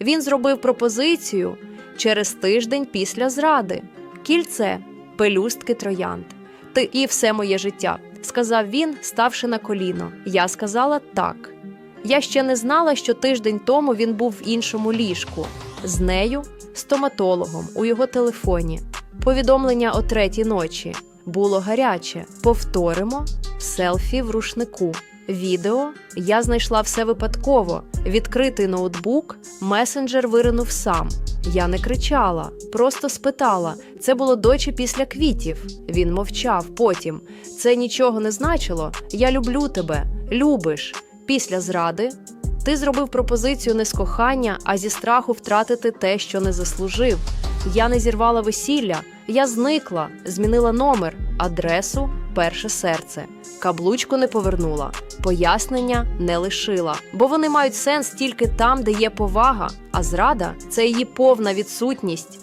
Він зробив пропозицію через тиждень після зради. Кільце, пелюстки троянд. Ти і все моє життя, сказав він, ставши на коліно. Я сказала так. Я ще не знала, що тиждень тому він був в іншому ліжку з нею, стоматологом у його телефоні. Повідомлення о третій ночі було гаряче. Повторимо селфі в рушнику. Відео я знайшла все випадково. Відкритий ноутбук, месенджер виринув сам. Я не кричала, просто спитала. Це було до чи після квітів. Він мовчав. Потім це нічого не значило. Я люблю тебе, любиш. Після зради ти зробив пропозицію не з кохання, а зі страху втратити те, що не заслужив. Я не зірвала весілля, я зникла, змінила номер, адресу, перше серце. Каблучку не повернула, пояснення не лишила, бо вони мають сенс тільки там, де є повага, а зрада це її повна відсутність.